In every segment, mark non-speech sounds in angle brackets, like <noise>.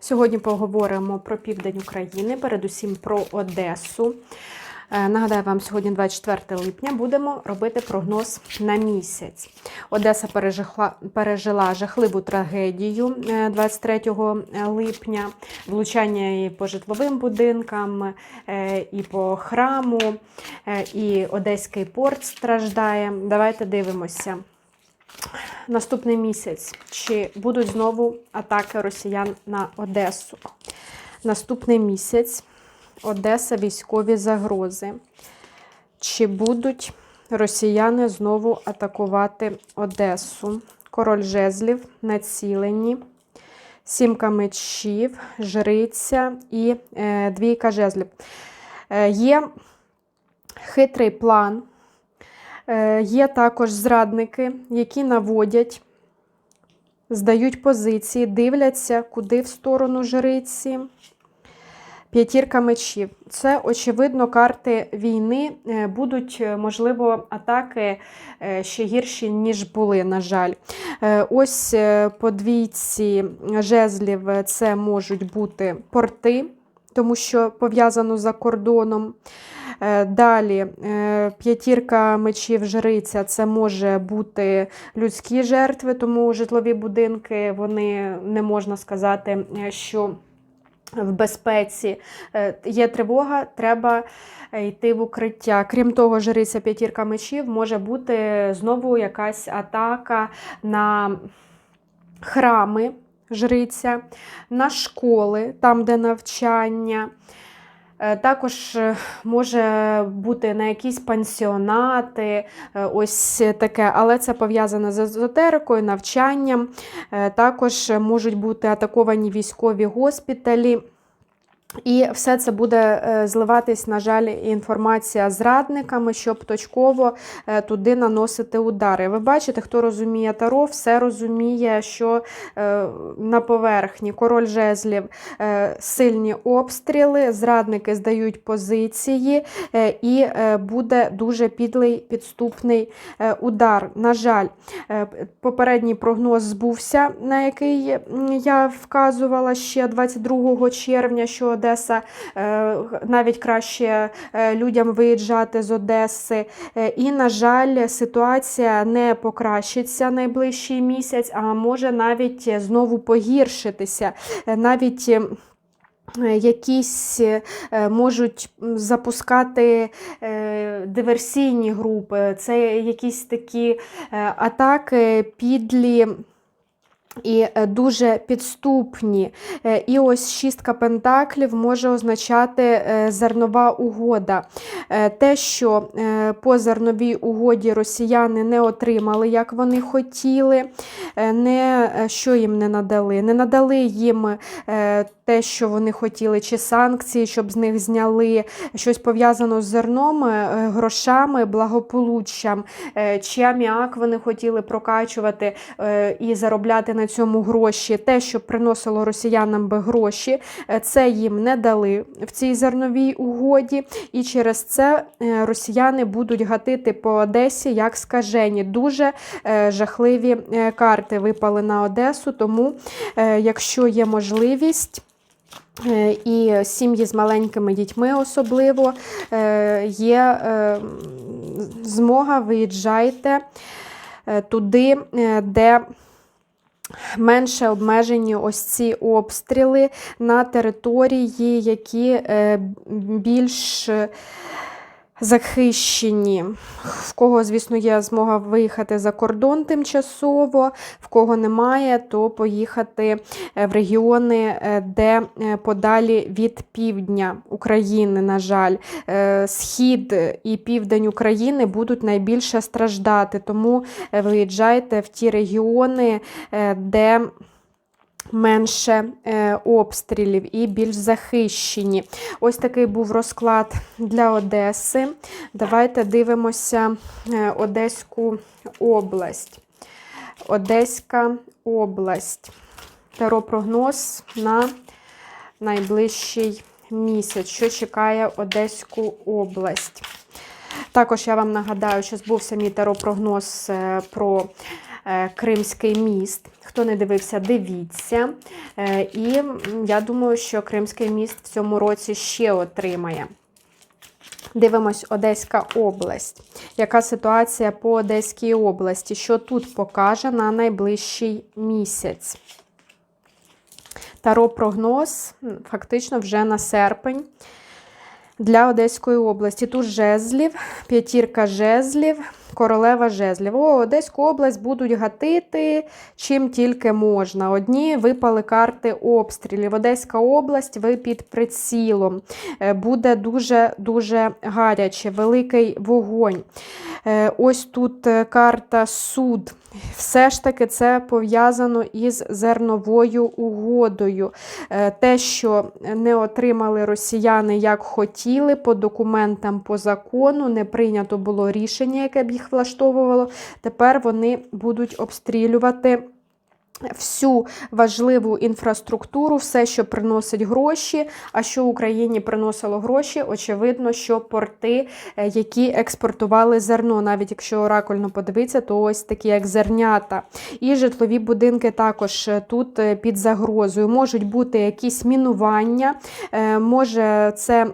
Сьогодні поговоримо про південь України, передусім про Одесу. Е, Нагадаю вам, сьогодні 24 липня будемо робити прогноз на місяць. Одеса пережила, пережила жахливу трагедію е, 23 липня, влучання і по житловим будинкам, е, і по храму, е, і Одеський порт страждає. Давайте дивимося. Наступний місяць. Чи будуть знову атаки росіян на Одесу? Наступний місяць Одеса військові загрози. Чи будуть росіяни знову атакувати Одесу? Король жезлів націлені, сімка мечів, жриця і е, двійка жезлів. Е, є хитрий план. Е, Є також зрадники, які наводять, здають позиції, дивляться, куди в сторону жриці. П'ятірка мечів. Це, очевидно, карти війни Е, будуть, е, можливо, атаки ще гірші, ніж були, на жаль. Ось по двійці жезлів це можуть бути порти, тому що пов'язано за кордоном. Е, Далі е, п'ятірка мечів жриця це може бути людські жертви, тому житлові будинки вони не можна сказати, е, що в безпеці є тривога, треба йти в укриття. Крім того, жриця п'ятірка мечів може бути знову якась атака на храми жриця, на школи, там, де навчання. Е, Також е, може бути на якісь пансіонати, е, ось таке, але це пов'язано з езотерикою, навчанням. Також можуть бути атаковані військові госпіталі. І все це буде е, зливатись, на жаль, інформація зрадниками, щоб точково е, туди наносити удари. Ви бачите, хто розуміє Таро, все розуміє, що е, на поверхні король жезлів сильні обстріли, зрадники здають позиції, і буде дуже підлий підступний удар. На жаль, попередній прогноз збувся, на який я вказувала ще 22 червня, що Одеса е, навіть краще е, людям виїжджати з Одеси. Е, І, на жаль, ситуація не покращиться найближчий місяць, а може навіть знову погіршитися. Навіть Якісь можуть запускати диверсійні групи, це якісь такі атаки підлі. І е, дуже підступні. Е, І ось шістка пентаклів може означати е, зернова угода. Те, що по зерновій угоді росіяни не отримали, як вони хотіли, не, що їм не надали. Не надали їм те, що вони хотіли, чи санкції, щоб з них зняли щось пов'язано з зерном, грошами, благополуччям, чи аміак вони хотіли прокачувати і заробляти на цьому гроші. Те, що приносило росіянам би гроші, е, це їм не дали в цій зерновій угоді. І через це е, росіяни будуть гатити по Одесі як скажені. Дуже е, жахливі карти випали на Одесу, тому якщо є можливість. І сім'ї з маленькими дітьми особливо є змога, виїжджайте туди, де менше обмежені ось ці обстріли на території, які е, більш захищені. В кого, звісно, є змога виїхати за кордон тимчасово, в кого немає, то поїхати е, в регіони, е, де е, подалі від півдня України, на жаль, схід і південь України будуть найбільше страждати. Тому виїжджайте в ті регіони, де менше е, обстрілів і більш захищені. Ось такий був розклад для Одеси. Давайте дивимося е, Одеську область. Одеська область. Таро-прогноз на найближчий місяць, що чекає Одеську область. Також я вам нагадаю, що збувся мій таро-прогноз е, про Кримський міст. Хто не дивився, дивіться. Е, І я думаю, що Кримський міст в цьому році ще отримає. Дивимось Одеська область. Яка ситуація по Одеській області? Що тут покаже на найближчий місяць? Таро прогноз фактично вже на серпень для Одеської області. Тут жезлів, п'ятірка жезлів, королева жезлів. О, Одеську область будуть гатити чим тільки можна. Одні випали карти обстрілів. Одеська область, ви під прицілом. Е, Буде дуже-дуже гаряче, великий вогонь. Е, Ось тут е, карта суд. Все ж таки це пов'язано із зерновою угодою. Те, що не отримали росіяни як хотіли, по документам, по закону, не прийнято було рішення, яке б їх влаштовувало. Тепер вони будуть обстрілювати. Всю важливу інфраструктуру, все, що приносить гроші. А що Україні приносило гроші? Очевидно, що порти, е, які експортували зерно, навіть якщо оракульно подивитися, то ось такі як зернята. І житлові будинки також е, тут е, під загрозою. Можуть бути якісь мінування, може це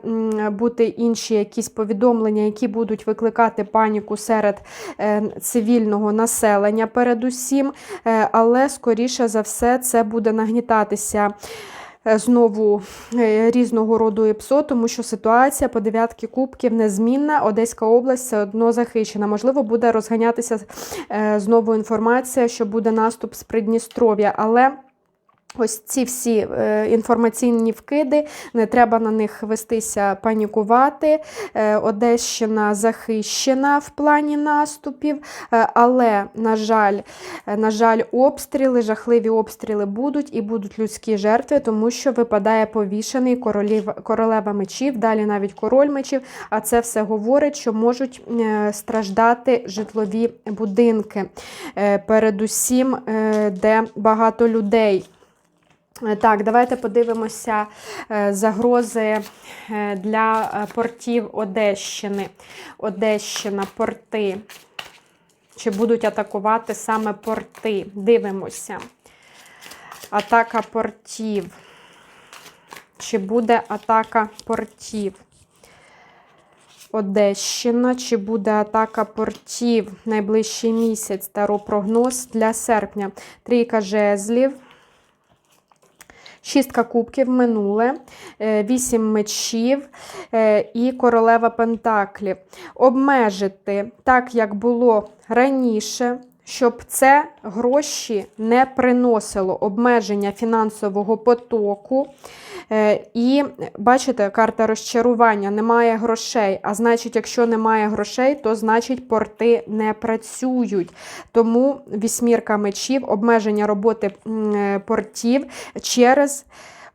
бути інші якісь повідомлення, які будуть викликати паніку серед цивільного населення, передусім, але скоріше за все це буде нагнітатися. е, Знову е, різного роду ІПСО, тому що ситуація по дев'ятки кубків незмінна. Одеська область все одно захищена. Можливо, буде розганятися е, знову інформація, що буде наступ з Придністров'я, але. Ось ці всі е, інформаційні вкиди, не треба на них вестися панікувати. Е, Одещина захищена в плані наступів, е, але, на жаль, на жаль, обстріли, жахливі обстріли будуть і будуть людські жертви, тому що випадає повішений королів, королева мечів, далі навіть король мечів. А це все говорить, що можуть страждати житлові будинки, передусім, де багато людей. Е, Так, давайте подивимося е, загрози е, для портів Одещини. Одещина, порти. Чи будуть атакувати саме порти? Дивимося. Атака портів. Чи буде атака портів? Одещина, чи буде атака портів найближчий місяць? Таро прогноз для серпня. Трійка жезлів. Шістка кубків минуле, е, вісім мечів е, і королева пентаклів. Обмежити так, як було раніше, щоб це гроші не приносило обмеження фінансового потоку. Е, І бачите, карта розчарування, немає грошей. А значить, якщо немає грошей, то значить порти не працюють. Тому вісьмірка мечів, обмеження роботи е, портів через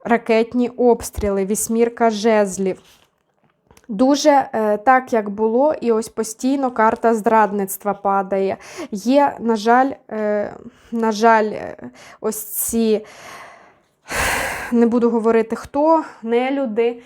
ракетні обстріли, вісьмірка жезлів. Дуже е, так, як було, і ось постійно карта зрадництва падає. Є, на жаль, е, на жаль, е, ось ці <sighs> не буду говорити хто, не люди,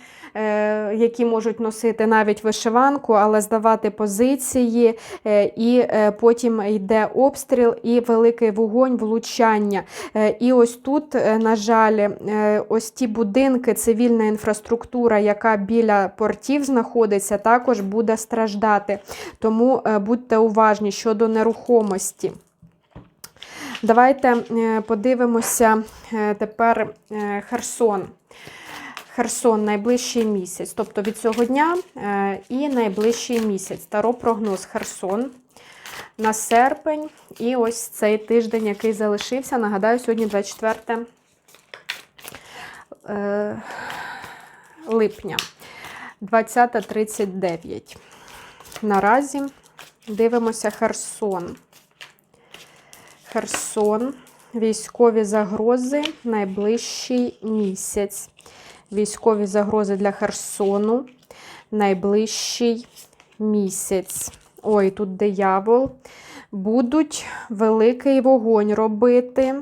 які можуть носити навіть вишиванку, але здавати позиції, е, і е, потім йде обстріл і великий вогонь, влучання. Е, І ось тут, е, на жаль, е, ось ті будинки, цивільна інфраструктура, яка біля портів знаходиться, також буде страждати. Тому е, будьте уважні щодо нерухомості. Давайте е, подивимося е, тепер е, Херсон. Херсон найближчий місяць, тобто від цього дня е, і найближчий місяць. Таро прогноз Херсон на серпень. І ось цей тиждень, який залишився. Нагадаю, сьогодні 24 е, липня 20.39. Наразі дивимося Херсон. Херсон. Військові загрози найближчий місяць. Військові загрози для Херсону найближчий місяць. Ой, тут диявол. Будуть великий вогонь робити.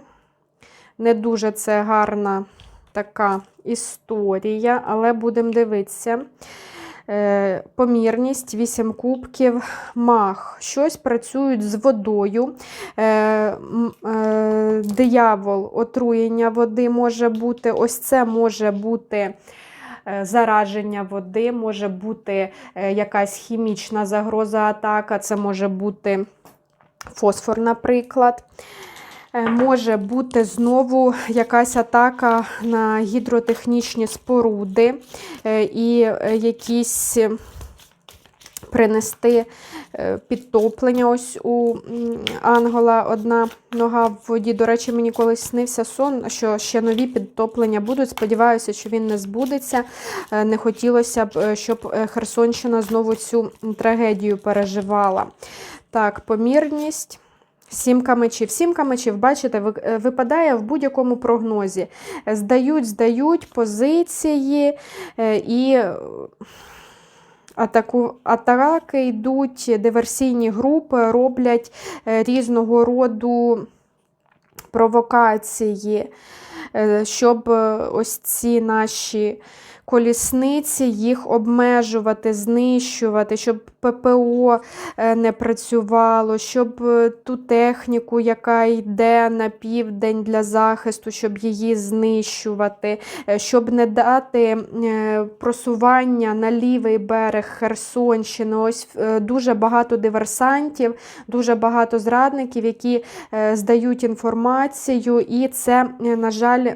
Не дуже це гарна така історія, але будемо дивитися. Е, помірність, 8 кубків, мах. Щось працюють з водою. Е, е, диявол, отруєння води може бути. Ось це може бути. Зараження води, може бути якась хімічна загроза атака, це може бути фосфор, наприклад. Може бути знову якась атака на гідротехнічні споруди і якісь принести підтоплення. Ось у Ангола одна нога в воді. До речі, мені колись снився сон, що ще нові підтоплення будуть. Сподіваюся, що він не збудеться. Не хотілося б, щоб Херсонщина знову цю трагедію переживала. Так, помірність. Сімка мечів. Сімка мечів, бачите, випадає в будь-якому прогнозі. Здають, здають позиції і атаку, атаки йдуть, диверсійні групи роблять різного роду провокації, щоб ось ці наші колісниці, їх обмежувати, знищувати, щоб ППО е, не працювало, щоб е, ту техніку, яка йде на південь для захисту, щоб її знищувати, е, щоб не дати просування на лівий берег Херсонщини. Ось дуже багато диверсантів, дуже багато зрадників, які здають інформацію, і це, на жаль,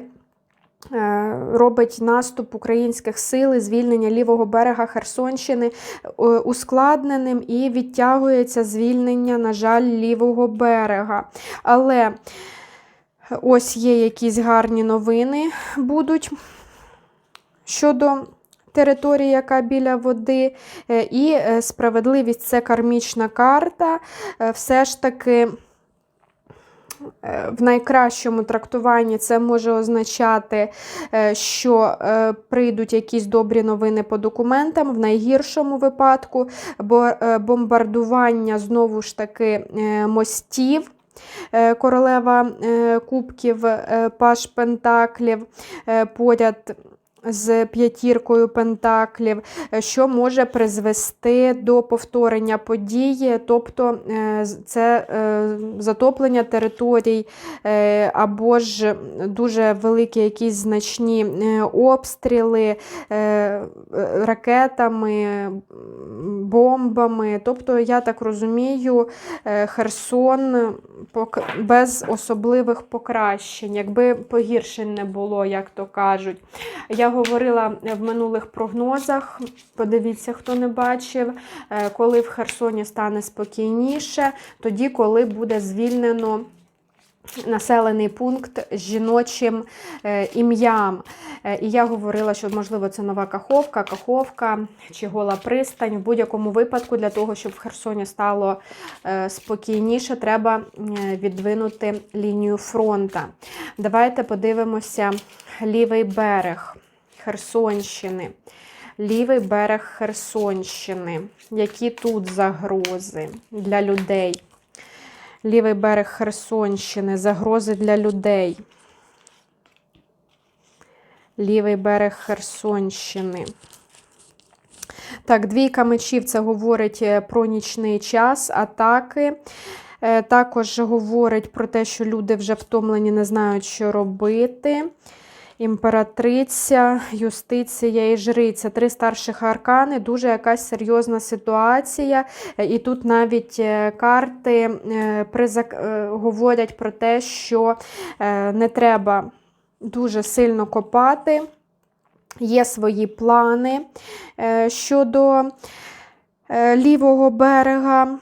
робить наступ українських сил, звільнення лівого берега Херсонщини е, ускладненим і відтягується звільнення, на жаль, лівого берега. Але ось є якісь гарні новини будуть щодо. Території, яка біля води, е, і справедливість це кармічна карта. Все ж таки. Е, в найкращому трактуванні це може означати, е, що е, прийдуть якісь добрі новини по документам, в найгіршому випадку, бо бомбардування знову ж таки мостів. Королева Кубків, Паш Пентаклів поряд з п'ятіркою пентаклів, е, що може призвести до повторення події, тобто е, це е, затоплення територій, або ж дуже великі якісь значні обстріли ракетами, бомбами. Тобто, я так розумію, Херсон без особливих покращень, якби погіршень не було, як то кажуть. Я говорила в минулих прогнозах, подивіться, хто не бачив, е, коли в Херсоні стане спокійніше, тоді, коли буде звільнено. Населений пункт з жіночим е, ім'ям. Е, і я говорила, що, можливо, це нова Каховка, Каховка чи Гола пристань. В будь-якому випадку, для того, щоб в Херсоні стало спокійніше, треба відвинути лінію фронта. Давайте подивимося лівий берег. Херсонщини, лівий берег Херсонщини. Які тут загрози для людей? Лівий берег Херсонщини, загрози для людей. Лівий берег Херсонщини. Так, двійка мечів це говорить е, про нічний час, атаки. Е, також говорить про те, що люди вже втомлені, не знають, що робити імператриця, юстиція і жриця. Три старших аркани, дуже якась серйозна ситуація. І тут навіть е, карти е, говорять про те, що е, не треба дуже сильно копати. Є свої плани щодо лівого берега.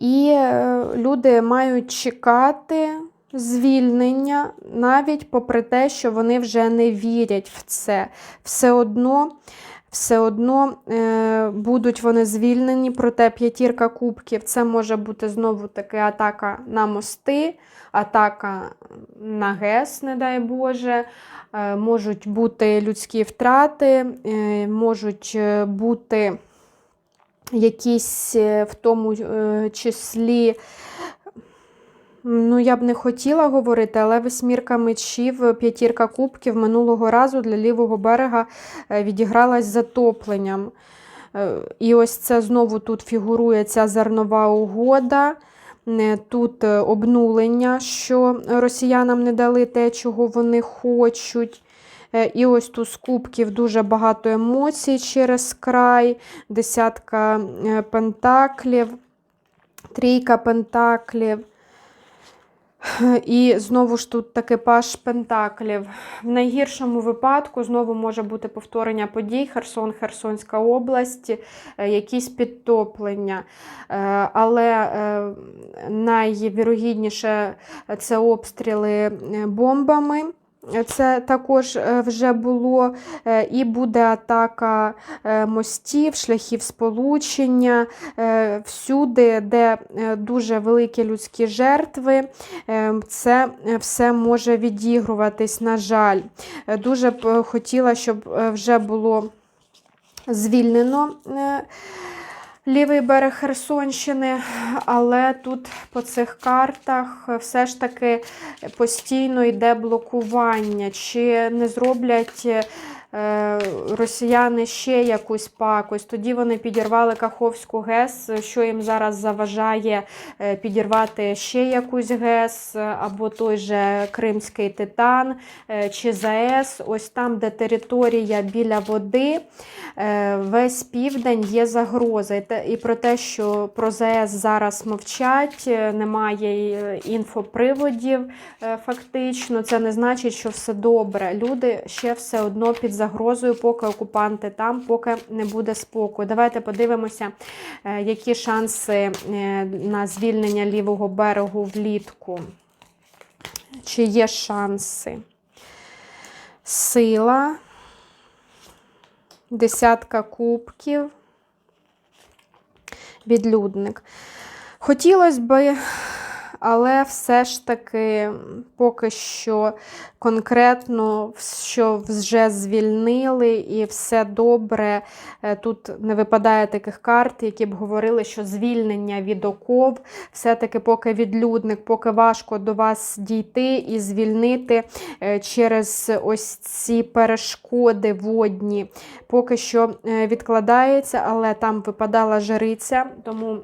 І люди мають чекати звільнення, навіть попри те, що вони вже не вірять в це. Все одно все одно е, будуть вони звільнені, проте п'ятірка кубків це може бути знову таки атака на мости, атака на ГЕС, не дай Боже. Е, можуть бути людські втрати, е, можуть е, бути якісь е, в тому е, числі Ну, я б не хотіла говорити, але восьмірка мечів, п'ятірка кубків минулого разу для лівого берега е, відігралась затопленням. Е, І ось це знову тут фігурує ця зернова угода. Е, Тут обнулення, що росіянам не дали те, чого вони хочуть. І ось тут з кубків дуже багато емоцій через край, десятка пентаклів, трійка пентаклів. І знову ж тут таки паш Пентаклів. В найгіршому випадку знову може бути повторення подій Херсон, Херсонська область, е, якісь підтоплення. Е, Але е, найвірогідніше це обстріли бомбами. Це також е, вже було, е, і буде атака е, мостів, шляхів сполучення, всюди, де дуже великі людські жертви, це все може відігруватись, на жаль. Дуже б хотіла, щоб вже було звільнено. Лівий берег Херсонщини, але тут по цих картах все ж таки постійно йде блокування. Чи не зроблять росіяни ще якусь пакость? Тоді вони підірвали Каховську ГЕС, що їм зараз заважає е, підірвати ще якусь ГЕС, або той же Кримський Титан е, чи ЗАЕС. Ось там, де територія біля води, е, весь південь є загроза. І про те, що про ЗАЕС зараз мовчать, е, немає е, інфоприводів е, фактично. Це не значить, що все добре. Люди ще все одно під загрозою, поки окупанти там, поки не буде спокою. Давайте подивимося, е, які шанси е, на звільнення лівого берегу влітку. Чи є шанси? Сила, десятка кубків, відлюдник. Хотілося би, але все ж таки поки що конкретно, що вже звільнили і все добре. Е, Тут не випадає таких карт, які б говорили, що звільнення від оков, все-таки поки відлюдник, поки важко до вас дійти і звільнити е, через ось ці перешкоди водні. Поки що е, відкладається, але там випадала жриця, тому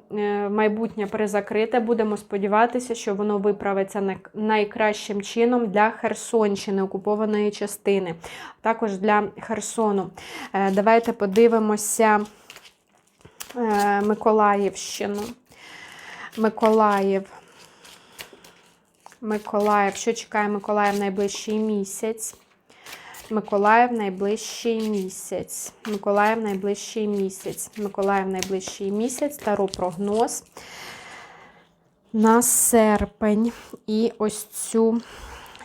майбутнє перезакрите. Будемо сподіватися, що воно виправиться найкращим чином для Херсонщини, окупованої частини, також для Херсону. Е, Давайте подивимося е, Миколаївщину. Миколаїв. Миколаїв. Що чекає Миколаїв найближчий місяць? Миколаїв найближчий місяць. Миколаїв найближчий місяць. Миколаїв найближчий місяць. Таро прогноз на серпень і ось цю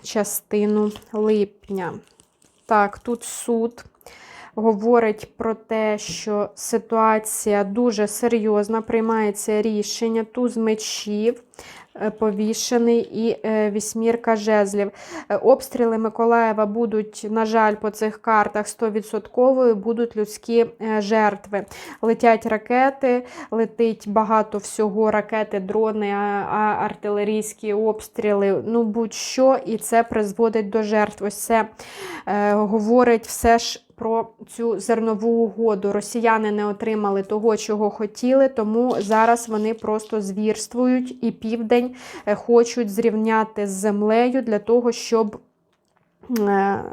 частину липня. Так, тут суд говорить про те, що ситуація дуже серйозна, приймається рішення, туз мечів повішений і е, вісьмірка жезлів. Е, Обстріли Миколаєва будуть, на жаль, по цих картах 100%, будуть людські е, жертви. Летять ракети, летить багато всього, ракети, дрони, артилерійські обстріли, ну будь-що, і це призводить до жертв. Ось це е, говорить все ж про цю зернову угоду. Росіяни не отримали того, чого хотіли, тому зараз вони просто звірствують і південь е, хочуть зрівняти з землею для того, щоб. е,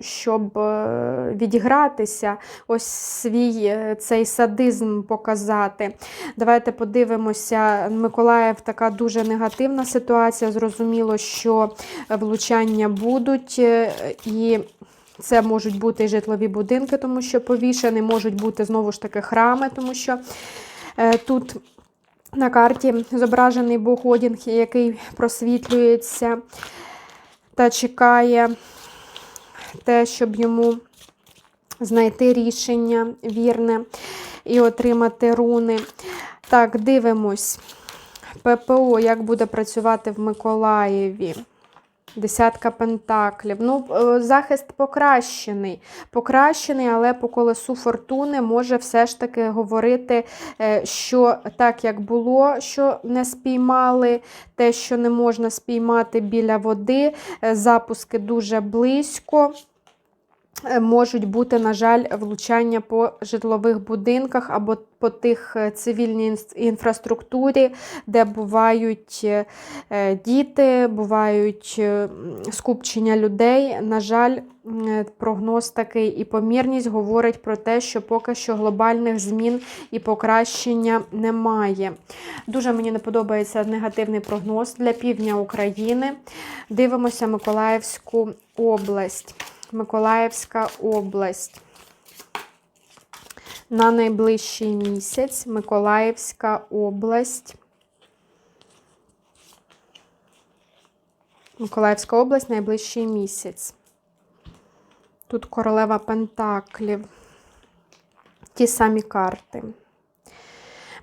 Щоб е, відігратися, ось свій цей садизм показати. Давайте подивимося. Миколаїв така дуже негативна ситуація. Зрозуміло, що влучання будуть, і це можуть бути житлові будинки, тому що повішені, можуть бути знову ж таки храми, тому що е, тут на карті зображений Бог Одінг, який просвітлюється та чекає те, щоб йому знайти рішення вірне і отримати руни. Так, дивимось. ППО, як буде працювати в Миколаєві. Десятка пентаклів. Ну, е, захист покращений. Покращений, але по колесу фортуни може все ж таки говорити, е, що так, як було, що не спіймали, те, що не можна спіймати біля води, е, запуски дуже близько. Е, Можуть бути, на жаль, влучання по житлових будинках або по тих е, цивільній інфраструктурі, де бувають е, діти, бувають скупчення людей. На жаль, прогноз такий і помірність говорить про те, що поки що глобальних змін і покращення немає. Дуже мені не подобається негативний прогноз для півдня України. Дивимося Миколаївську область. Миколаївська область. На найближчий місяць Миколаївська область. Миколаївська область найближчий місяць. Тут королева Пентаклів. Ті самі карти.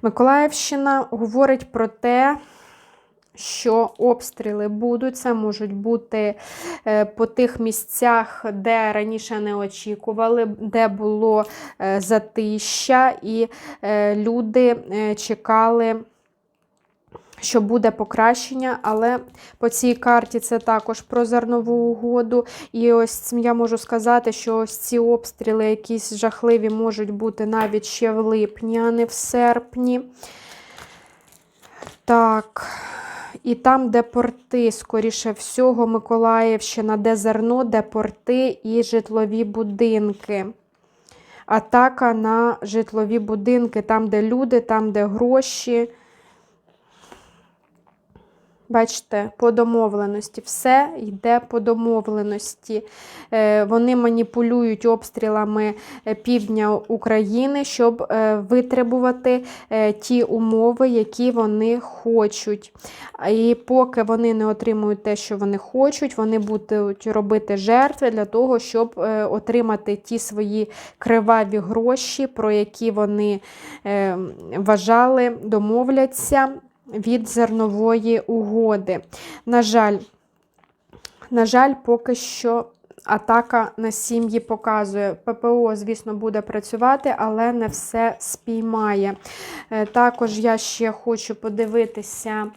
Миколаївщина говорить про те, що обстріли будуть. Це можуть бути е, по тих місцях, де раніше не очікували, де було е, затища, і е, люди чекали. Що буде покращення, але по цій карті це також про зернову угоду. І ось я можу сказати, що ось ці обстріли якісь жахливі можуть бути навіть ще в липні, а не в серпні. Так. І там, де порти, скоріше всього, Миколаївщина, де зерно, де порти і житлові будинки. Атака на житлові будинки, там, де люди, там, де гроші. Бачите, по домовленості. Все йде по домовленості. Е, Вони маніпулюють обстрілами е, півдня України, щоб е, витребувати ті умови, які вони хочуть. І поки вони не отримують те, що вони хочуть, вони будуть робити жертви для того, щоб отримати ті свої криваві гроші, про які вони вважали, домовляться від зернової угоди. На жаль, на жаль, поки що атака на сім'ї показує. ППО, звісно, буде працювати, але не все спіймає. Е, Також я ще хочу подивитися,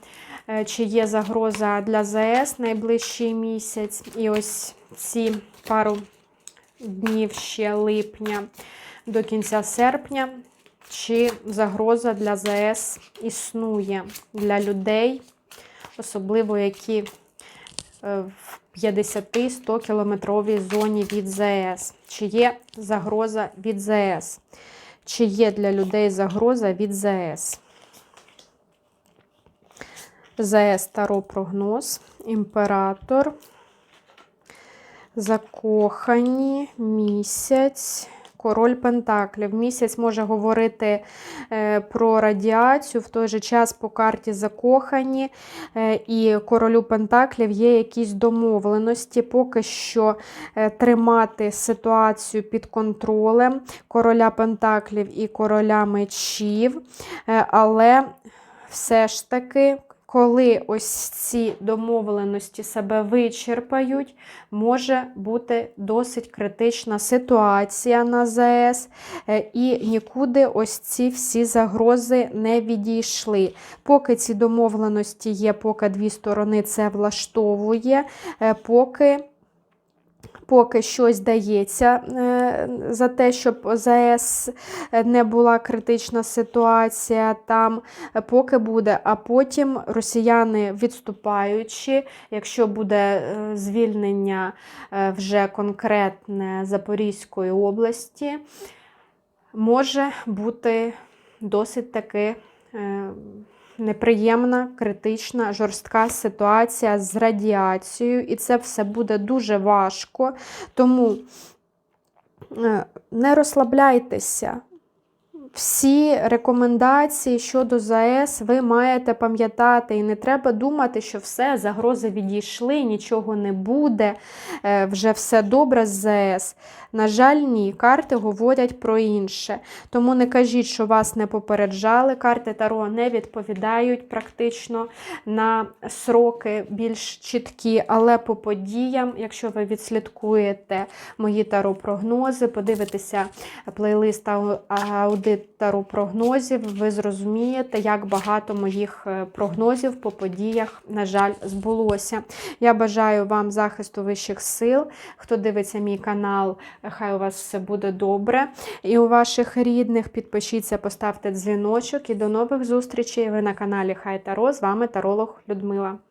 е, чи є загроза для ЗАЕС найближчий місяць. І ось ці пару днів ще липня до кінця серпня чи загроза для ЗАЕС існує для людей, особливо які е, в 50-100 кілометровій зоні від ЗАЕС. Чи є загроза від ЗАЕС? Чи є для людей загроза від ЗАЕС? ЗАЕС Таро прогноз, імператор, закохані, місяць. Король Пентаклів. Місяць може говорити е, про радіацію, в той же час по карті закохані, е, і королю Пентаклів є якісь домовленості, поки що е, тримати ситуацію під контролем короля Пентаклів і короля мечів, але все ж таки. Коли ось ці домовленості себе вичерпають, може бути досить критична ситуація на ЗАЕС, е, і нікуди ось ці всі загрози не відійшли. Поки ці домовленості є, поки дві сторони це влаштовує, е, поки. Поки щось дається е, за те, щоб ЗАЕС не була критична ситуація там, поки буде, а потім росіяни відступаючи, якщо буде е, звільнення е, вже конкретне Запорізької області, може бути досить таки. Неприємна, критична, жорстка ситуація з радіацією, і це все буде дуже важко. Тому е, не розслабляйтеся. Всі рекомендації щодо ЗАЕС ви маєте пам'ятати, і не треба думати, що все, загрози відійшли, нічого не буде, е, вже все добре з ЗАЕС. На жаль, ні, карти говорять про інше. Тому не кажіть, що вас не попереджали. Карти Таро не відповідають практично на сроки більш чіткі, але по подіям, якщо ви відслідкуєте мої таро-прогнози, подивитеся плейлист ау- таро-прогнозів, ви зрозумієте, як багато моїх е, прогнозів по подіях, на жаль, збулося. Я бажаю вам захисту вищих сил. Хто дивиться мій канал, хай у вас все буде добре. І у ваших рідних підпишіться, поставте дзвіночок. І до нових зустрічей. Ви на каналі Хай Таро. З вами Таролог Людмила.